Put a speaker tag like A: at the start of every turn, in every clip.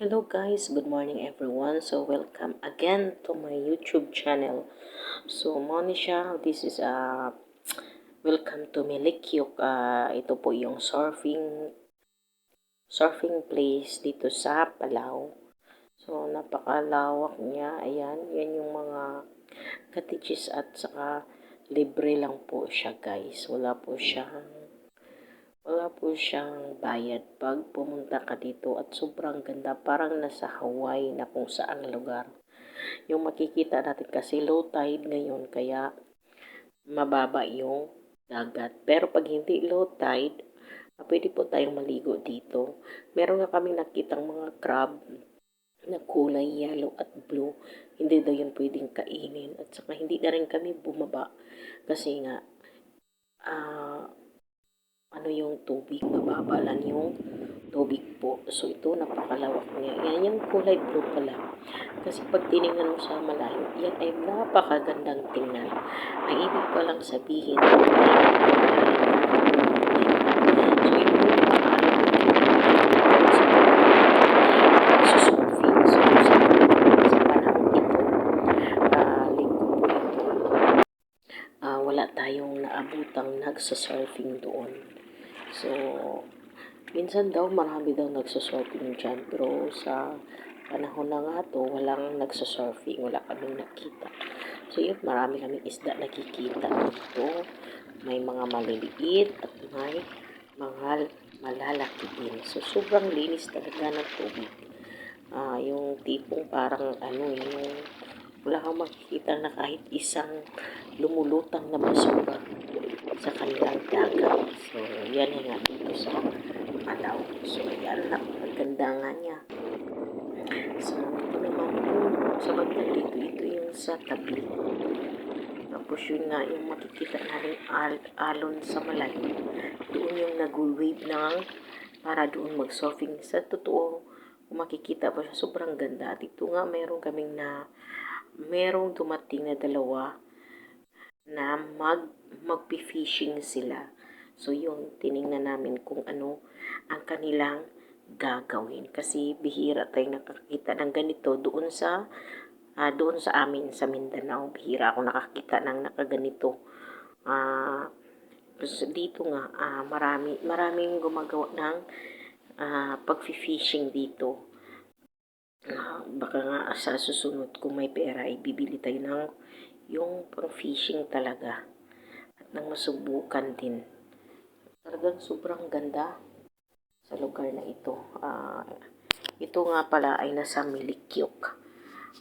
A: Hello guys, good morning everyone. So welcome again to my YouTube channel. So Monisha, this is uh, welcome to Melikyok. Uh, ito po yung surfing surfing place dito sa Palau. So napakalawak niya. Ayan, yan yung mga cottages at saka libre lang po siya guys. Wala po siyang wala po siyang bayad pag pumunta ka dito at sobrang ganda. Parang nasa Hawaii na kung saan lugar. Yung makikita natin kasi low tide ngayon kaya mababa yung dagat. Pero pag hindi low tide, ah, pwede po tayong maligo dito. Meron nga kami nakitang mga crab na kulay yellow at blue. Hindi daw yun pwedeng kainin. At saka hindi na rin kami bumaba kasi nga ah ano yung tubig, mababa lang yung tubig po. So, ito, napakalawak niya. Yan yung kulay blue pala. Kasi pag tinignan mo sa malayo, yan ay napakagandang tingnan. Ang ibig pa lang sabihin, tayong naabutang nagsasurfing doon. So, minsan daw marami daw nagsasurfing dyan. Pero sa panahon na nga to, walang nagsasurfing. Wala kaming nakita. So, yun, marami kaming isda nakikita dito. May mga maliliit at may mga malalaki din. So, sobrang linis talaga ng tubig. Ah, yung tipong parang ano, yung wala kang makikita na kahit isang lumulutang na basura sa kanilang dagat. So, yan nga sa Palaw. So, yan na. Maganda nga niya. So, ito naman yung sa banda dito. Ito yung sa tabi. Tapos yun nga yung makikita natin al alon sa malayo. Doon yung nag-wave ng para doon mag-surfing. Sa totoo, makikita pa siya, sobrang ganda. At ito nga, meron kaming na, merong dumating na dalawa na mag, magpi-fishing sila. So, yun, tiningnan namin kung ano ang kanilang gagawin. Kasi bihira tayo nakakita ng ganito doon sa uh, doon sa amin sa Mindanao. Bihira ako nakakita ng nakaganito. Uh, dito nga, uh, marami, maraming gumagawa ng uh, pag-fishing dito. Uh, baka nga sa susunod kung may pera, ibibili tayo ng yung pang-fishing talaga. At nang masubukan din. Talagang sobrang ganda sa lugar na ito. Uh, ito nga pala ay nasa Milikyok.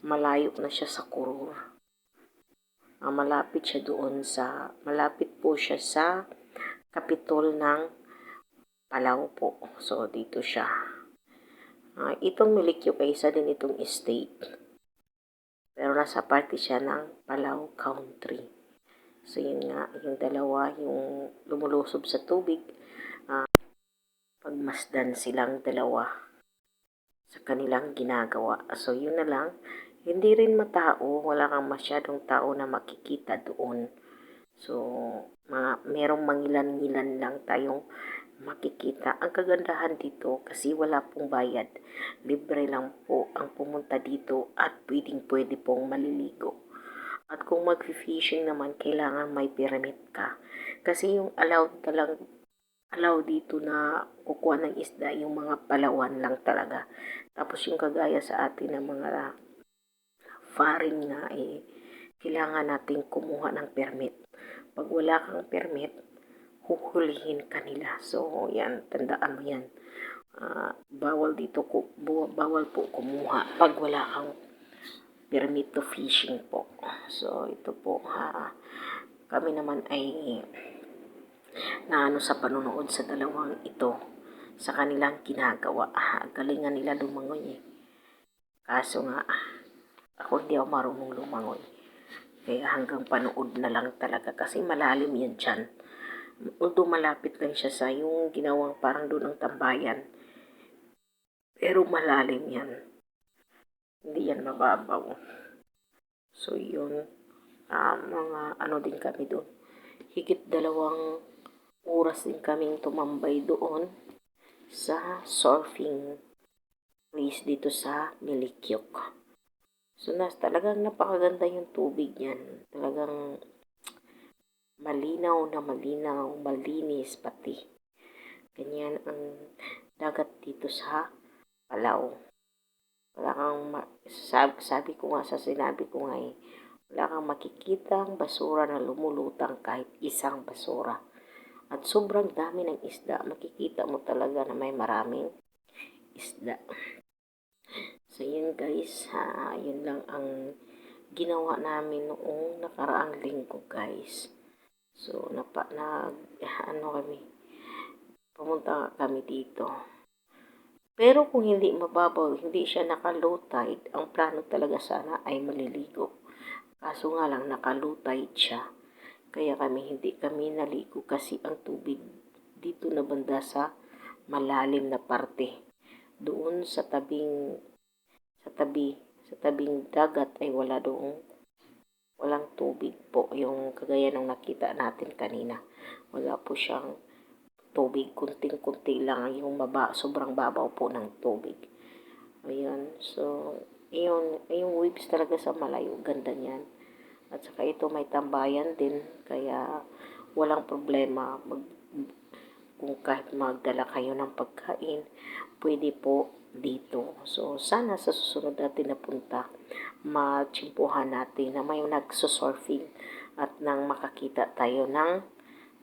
A: Malayo na siya sa Kuror. Uh, malapit siya doon sa, malapit po siya sa kapitol ng Palau po. So, dito siya. Uh, itong Milikyok ay isa din itong estate. Pero nasa party siya ng Palau Country. So, yun nga, yung dalawa, yung lumulusob sa tubig, uh, pagmasdan silang dalawa sa kanilang ginagawa. So, yun na lang. Hindi rin matao, wala kang masyadong tao na makikita doon. So, mga, merong mangilan-ngilan lang tayong makikita. Ang kagandahan dito kasi wala pong bayad. Libre lang po ang pumunta dito at pwedeng pwede pong maliligo. At kung mag-fishing naman, kailangan may permit ka. Kasi yung allowed talang allow dito na kukuha ng isda yung mga palawan lang talaga. Tapos yung kagaya sa atin ng mga faring na eh, kailangan nating kumuha ng permit. Pag wala kang permit, huhulihin kanila. So, yan, tandaan mo yan. Uh, bawal dito, ko, bawal po kumuha pag wala kang permit to fishing po. So, ito po, ha, kami naman ay naano sa panonood sa dalawang ito sa kanilang ginagawa. Ha, galingan nila lumangoy eh. Kaso nga, ako hindi ako marunong lumangoy. Kaya hanggang panood na lang talaga kasi malalim yan dyan although malapit lang siya sa yung ginawang parang doon ng tambayan. Pero malalim yan. Hindi yan mababaw. So, yun. Uh, mga ano din kami doon. Higit dalawang oras din kaming tumambay doon sa surfing place dito sa Milikyok. So, nas, talagang napakaganda yung tubig niyan. Talagang malinaw na malinaw, malinis pati. Ganyan ang dagat dito sa Palaw. Wala kang, sabi, sabi ko nga sa sinabi ko nga eh, wala kang makikitang basura na lumulutang kahit isang basura. At sobrang dami ng isda. Makikita mo talaga na may maraming isda. So, yun guys. Ha, yun lang ang ginawa namin noong nakaraang linggo guys. So, napa, nag, ano kami, pumunta kami dito. Pero kung hindi mababaw, hindi siya naka-low tide, ang plano talaga sana ay maliligo. Kaso nga lang, naka-low tide siya. Kaya kami, hindi kami naligo kasi ang tubig dito na banda sa malalim na parte. Doon sa tabing, sa tabi, sa tabing dagat ay wala doong tubig po. Yung kagaya ng nakita natin kanina. Wala po siyang tubig. Kunting-kunti lang yung maba, sobrang babaw po ng tubig. Ayan. So, yung, yung waves talaga sa malayo. Ganda niyan. At saka ito may tambayan din. Kaya walang problema. Mag, kung kahit magdala kayo ng pagkain, pwede po dito. So, sana sa susunod natin na punta, matsimpuhan natin na may nagsusurfing at nang makakita tayo ng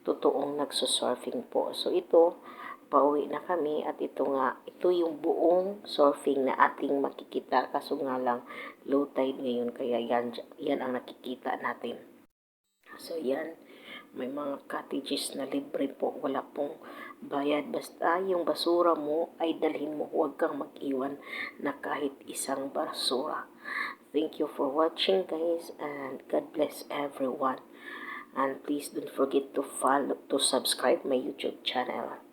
A: totoong nagsusurfing po. So, ito, pauwi na kami at ito nga, ito yung buong surfing na ating makikita. Kaso nga lang, low tide ngayon, kaya yan, yan ang nakikita natin. So, yan may mga cottages na libre po. Wala pong bayad. Basta yung basura mo ay dalhin mo. Huwag kang mag-iwan na kahit isang basura. Thank you for watching guys and God bless everyone. And please don't forget to follow, to subscribe my YouTube channel.